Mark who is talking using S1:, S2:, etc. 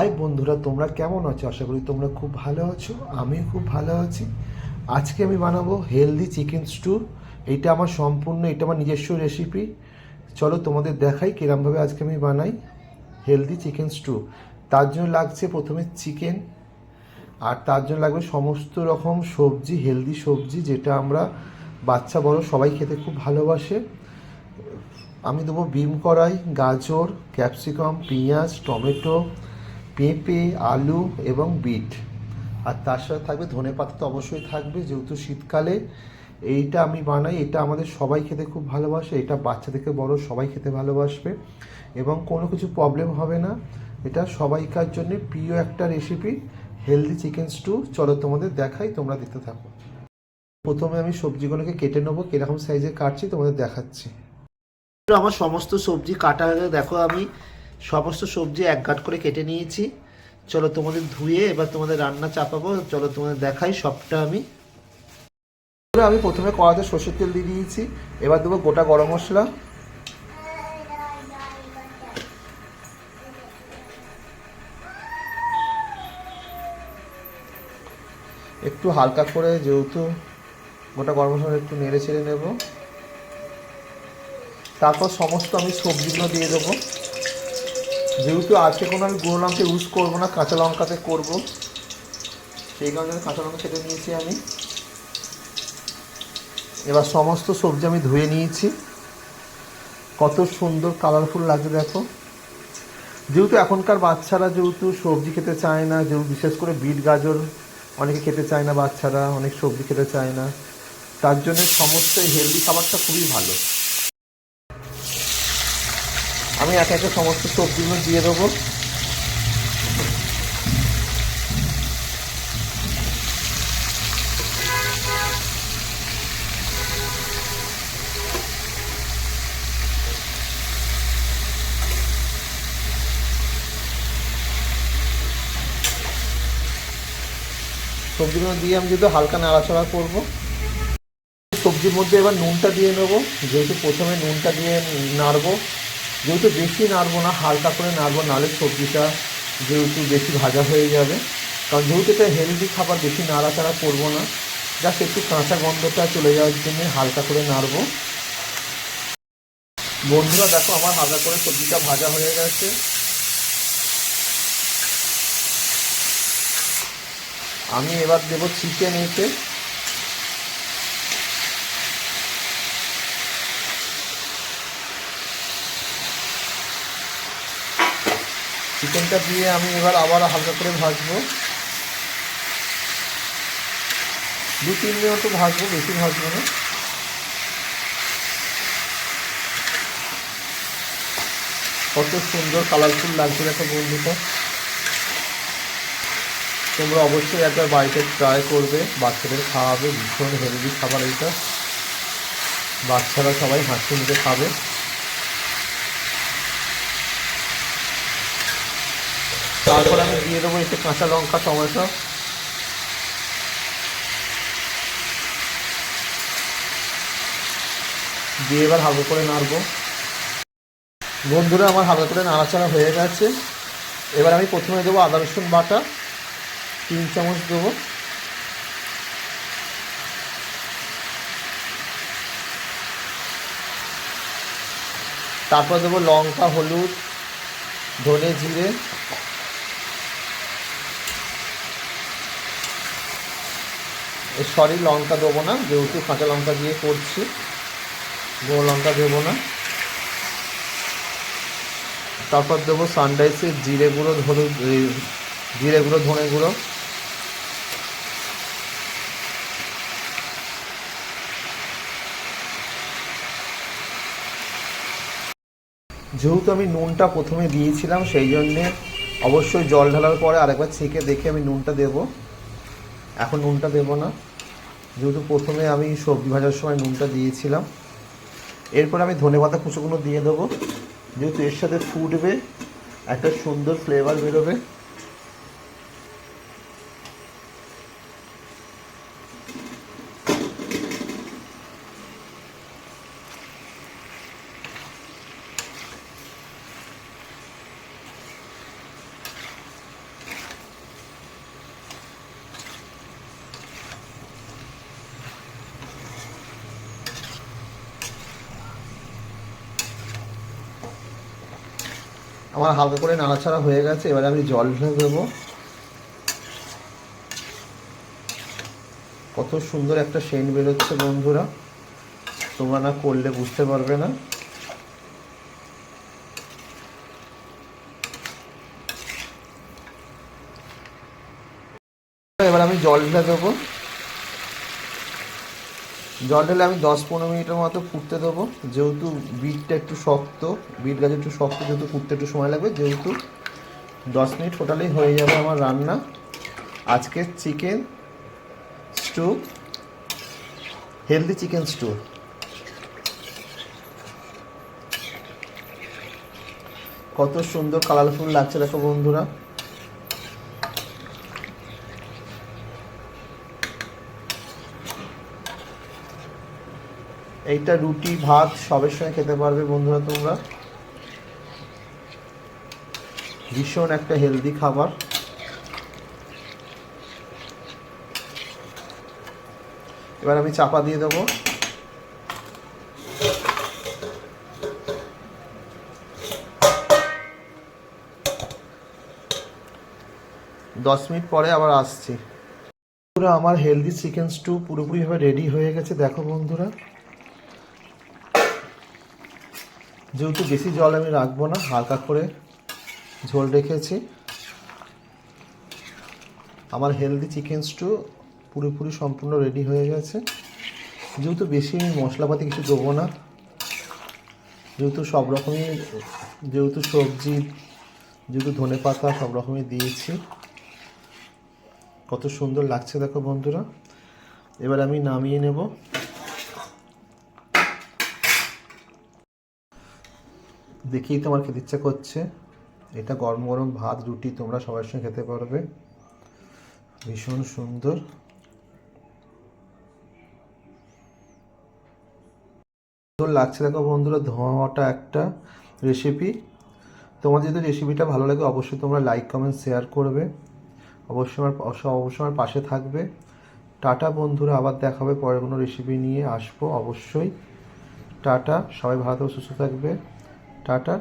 S1: High বন্ধুরা, তোমরা কেমন আছো? আশা করি তোমরা খুব ভালো আছো, আমিও খুব ভালো আছি। আজকে আমি বানাবো হেলদি চিকেন স্টু এইটা আমার সম্পূর্ণ, এটা আমার নিজস্ব রেসিপি চলো তোমাদের দেখাই কিরমভাবে আজকে আমি বানাই হেলদি চিকেন স্টু তার জন্য লাগছে প্রথমে চিকেন আর তার জন্য লাগবে সমস্ত রকম সবজি হেলদি সবজি, যেটা আমরা বাচ্চা, বড় সবাই খেতে খুব ভালোবাসে। আমি দেবো বিম কড়াই, গাজর ক্যাপসিকাম পেঁয়াজ, টমেটো পেঁপে, আলু এবং বিট। আর তার সাথে থাকবে ধনে পাতা তো অবশ্যই থাকবে, যেহেতু শীতকালে। এইটা আমি বানাই, এটা আমাদের সবাই খেতে খুব ভালোবাসে, এটা বাচ্চা থেকে বড় সবাই খেতে ভালোবাসবে। এবং কোনো কিছু প্রবলেম হবে না, এটা সবাইকার জন্য প্রিয় একটা রেসিপি হেলদি চিকেন স্টু চলো তোমাদের দেখাই, তোমরা দেখতে থাকো। প্রথমে আমি সবজিগুলোকে কেটে নেব, কীরকম সাইজে কাটছি তোমাদের দেখাচ্ছি। আমার সমস্ত সবজি কাটা হয়ে। দেখো আমি সমস্ত সবজি এক গাঁট করে কেটে নিয়েছি। চলো তোমাদের ধুয়ে এবার তোমাদের রান্না চাপাবো। চলো তোমাদের দেখাই সবটা আমি। আমি প্রথমে কড়াতে সর্ষের তেল দিয়ে দিয়েছি। এবার দেবো গোটা গরম মশলা। একটু হালকা করে যেহেতু গোটা গরম মশলা একটু নেড়ে ছেড়ে নেব। তারপর সমস্ত আমি সবজিগুলো দিয়ে দেবো। যেহেতু আজকে কোনো আমি গুঁড়ো লঙ্কা ইউজ করব না, কাঁচা লঙ্কাতে করব। সেই কারণে কাঁচা লঙ্কা কেটে নিয়েছি আমি। এবার সমস্ত সবজি আমি ধুয়ে নিয়েছি। কত সুন্দর কালারফুল লাগছে দেখো। যেহেতু এখনকার বাচ্চারা যেহেতু সবজি খেতে চায় না, যেহেতু বিশেষ করে বিট গাজর অনেকে খেতে চায় না বাচ্চারা, অনেক সবজি খেতে চায় না, তার জন্য সমস্ত হেলদি খাবারটা খুবই ভালো। আমি একে একে সমস্ত সবজিগুলো দিয়ে দেবো। সবজিগুলো দিয়ে আমি যদি হালকা নাড়াচাড়া করব, সবজির মধ্যে এবার নুনটা দিয়ে নেব। যেহেতু প্রথমে নুনটা দিয়ে নাড়বো যেহেতু বেশি নাড়বো না, হালকা করে নাড়বো নাহলে সবজিটা যেহেতু বেশি ভাজা হয়ে যাবে। কারণ যেহেতু এটা হেলদি খাবার, বেশি নাড়াচাড়া করব না, জাস্ট একটু কাঁচা গন্ধটা চলে যাওয়ার জন্য হালকা করে নাড়বো। বন্ধুরা, দেখো আমার হালকা করে সবজিটা ভাজা হয়ে গেছে। আমি এবার দেবো চিকেন এতে। চিকেনটা দিয়ে আমি এবার আবার হালকা করে ভাজবো। দু, তিন মিনিট ভাজবো, বেশি ভাজবো না। কত সুন্দর কালারফুল লাগছে দেখো বন্ধুটা তোমরা অবশ্যই একবার বাড়িতে ট্রাই করবে, বাচ্চাদের খাওয়াবে, ভীষণ হেলদি খাবার এইটা বাচ্চারা সবাই হাসি মুখে খাবে। তারপর আমি দিয়ে দেবো একটু কাঁচা লঙ্কা, টমেটো। দিয়ে এবার হালকা করে নাড়বো। বন্ধুরা, আমার হালকা করে নাড়াচাড়া হয়ে গেছে। এবার আমি প্রথমে দেবো আদা, রসুন বাটা। তিন চামচ দেবো। তারপর দেবো লঙ্কা, হলুদ, ধনে জিরে। সরি, লঙ্কা দেবো না, যেহেতু কাঁচা লঙ্কা দিয়ে করছি। গুঁড়ো লঙ্কা দেবো না। তারপর দেবো সানরাইসের জিরে গুঁড়ো এই জিরে গুঁড়ো, ধনে গুঁড়ো। যেহেতু আমি নুনটা প্রথমে দিয়েছিলাম, সেই জন্যে অবশ্যই জল ঢালার পরে আরেকবার ছেঁকে দেখে আমি নুনটা দেব। এখন নুনটা দেব না। যেহেতু প্রথমে আমি সবজি ভাজার সময় নুনটা দিয়েছিলাম, এরপর আমি ধনে পাতা কুচোগুলো দিয়ে দেবো। যেহেতু এর সাথে ফুটবে, একটা সুন্দর ফ্লেভার বেরোবে। আমার হালকা করে নাড়াচাড়া হয়ে গেছে, এবারে আমি জল ঢেলে দেবো। কত সুন্দর একটা সেন্ট বেরোচ্ছে বন্ধুরা, তোমরা না করলে বুঝতে পারবে না। এবার আমি জল ঢেলে দেবো। জল ঢেলে আমি দশ পনেরো মিনিটের মতো ফুটতে দেবো। যেহেতু বিটটা একটু শক্ত বিট গাছ একটু শক্ত, যেহেতু ফুটতে একটু সময় লাগবে, যেহেতু দশ মিনিট ফোটালেই হয়ে যাবে আমার রান্না। আজকে chicken stew healthy chicken stew কত সুন্দর কালারফুল লাগছে দেখো বন্ধুরা। এইটা রুটি, ভাত সবের সঙ্গে খেতে পারবে বন্ধুরা তোমরা। ভীষণ একটা হেলদি খাবার। এবার আমি চাপা দিয়ে দেবো। দশ মিনিট পরে আবার আসছি। পুরো আমার হেলদি চিকেন স্টু পুরোপুরিভাবে রেডি হয়ে গেছে। দেখো বন্ধুরা। যেহেতু বেশি জল আমি রাখব না, হালকা করে ঝোল রেখেছি। আমার হেলদি চিকেন স্টু পুরোপুরি সম্পূর্ণ রেডি হয়ে গেছে। যেহেতু বেশি আমি মশলাপাতি কিছু দেবো না, যেহেতু সব রকমই, যেহেতু সবজি, যেহেতু ধনে পাতা সব রকমই দিয়েছি। কত সুন্দর লাগছে দেখো বন্ধুরা। এবার আমি নামিয়ে নেব। দেখেই তোমার খেতে ইচ্ছা করছে। এটা গরম গরম ভাত, রুটি তোমরা সবার সঙ্গে খেতে পারবে। ভীষণ সুন্দর। লাগছে দেখো বন্ধুরা, ধোঁয়াটা একটা রেসিপি তোমার যদি রেসিপিটা ভালো লাগে, অবশ্যই তোমরা লাইক কমেন্ট শেয়ার করবে। অবশ্যই আমার অবশ্যই আমার পাশে থাকবে। টাটা বন্ধুরা, আবার দেখা হবে পরের কোনো রেসিপি নিয়ে, আসব অবশ্যই। টাটা, সবাই ভালো থাকবে সুস্থ থাকবে। টাটা